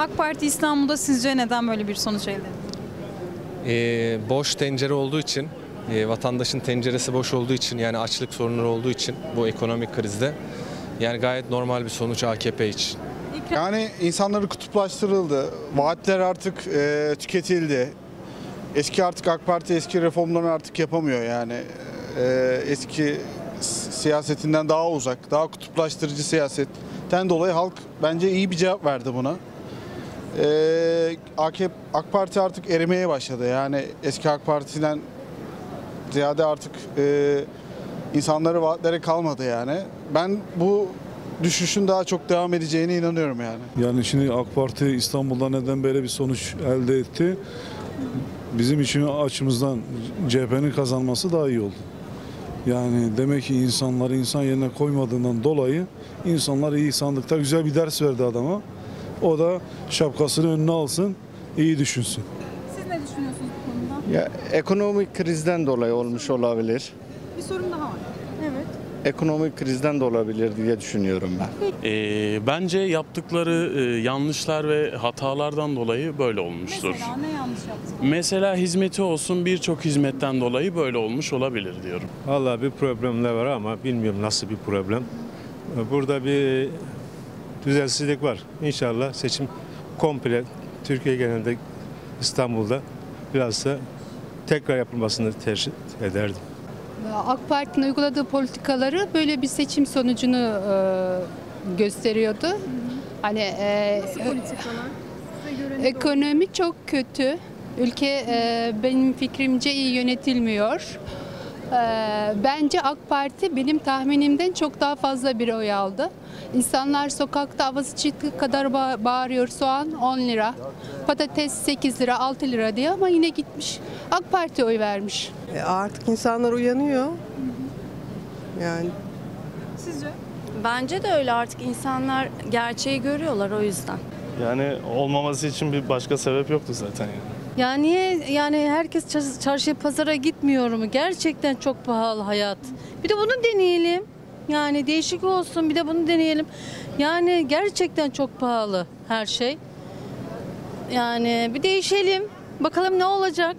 AK Parti İstanbul'da sizce neden böyle bir sonuç elde etti? Ee, boş tencere olduğu için, e, vatandaşın tenceresi boş olduğu için yani açlık sorunları olduğu için bu ekonomik krizde yani gayet normal bir sonuç AKP için. Yani insanları kutuplaştırıldı. Vaatler artık e, tüketildi. Eski artık AK Parti eski reformlarını artık yapamıyor yani. E, eski siyasetinden daha uzak, daha kutuplaştırıcı siyasetten dolayı halk bence iyi bir cevap verdi buna. E, AKP, AK Parti artık erimeye başladı. Yani eski AK Parti'den ziyade artık e, insanları vaatlere kalmadı yani. Ben bu düşüşün daha çok devam edeceğine inanıyorum yani. Yani şimdi AK Parti İstanbul'da neden böyle bir sonuç elde etti? Bizim için açımızdan CHP'nin kazanması daha iyi oldu. Yani demek ki insanları insan yerine koymadığından dolayı insanlar iyi sandıkta güzel bir ders verdi adama. O da şapkasını önüne alsın, iyi düşünsün. Siz ne düşünüyorsunuz bu konuda? Ya ekonomik krizden dolayı olmuş olabilir. Bir sorum daha var. Evet. Ekonomik krizden de olabilir diye düşünüyorum ben. Ee, bence yaptıkları e, yanlışlar ve hatalardan dolayı böyle olmuştur. Mesela ne yanlış yaptınız? Mesela hizmeti olsun birçok hizmetten dolayı böyle olmuş olabilir diyorum. Vallahi bir problemler var ama bilmiyorum nasıl bir problem. Burada bir düzensizlik var. İnşallah seçim komple Türkiye genelinde İstanbul'da biraz da tekrar yapılmasını tercih ederdim. AK Parti'nin uyguladığı politikaları böyle bir seçim sonucunu e, gösteriyordu. Hani e, ekonomi çok kötü. Ülke e, benim fikrimce iyi yönetilmiyor. E, bence AK Parti benim tahminimden çok daha fazla bir oy aldı. İnsanlar sokakta havası çıktığı kadar ba- bağırıyor. Soğan 10 lira, patates 8 lira, 6 lira diye ama yine gitmiş. AK Parti oy vermiş. E, Artık insanlar uyanıyor. Yani Sizce? Bence de öyle artık insanlar gerçeği görüyorlar o yüzden. Yani olmaması için bir başka sebep yoktu zaten yani. Ya niye yani herkes çar- çarşıya pazara gitmiyor mu? Gerçekten çok pahalı hayat. Bir de bunu deneyelim. Yani değişik olsun bir de bunu deneyelim. Yani gerçekten çok pahalı her şey. Yani bir değişelim. Bakalım ne olacak.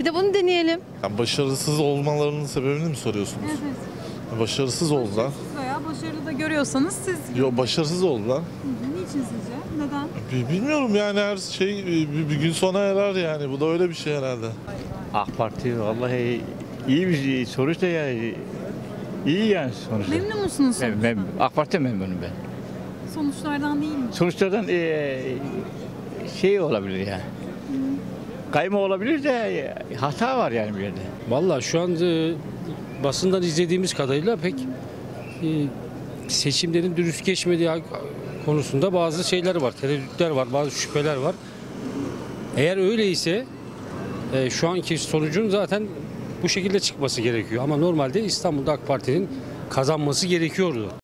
Bir de bunu deneyelim. Yani başarısız olmalarının sebebini mi soruyorsunuz? Evet. Başarısız oldular. Başarılı da görüyorsanız siz Yo başarısız oldular. niçin sizce? Neden? Bi- Bilmiyorum yani her şey bir, bir gün sona erer yani. Bu da öyle bir şey herhalde. AK Parti vallahi iyi bir şey. sonuç da yani iyi yani sonuçta. Memnun musunuz Mem- sonuçtan? mem- AK Parti memnunum ben. Sonuçlardan değil mi? Sonuçlardan eee, şey olabilir yani. Kayma olabilir de hata var yani bir yerde. Vallahi şu an e, basından izlediğimiz kadarıyla pek e, seçimlerin dürüst geçmediği konusunda bazı şeyler var, tereddütler var, bazı şüpheler var. Eğer öyleyse e, şu anki sonucun zaten bu şekilde çıkması gerekiyor. Ama normalde İstanbul'da AK Parti'nin kazanması gerekiyordu.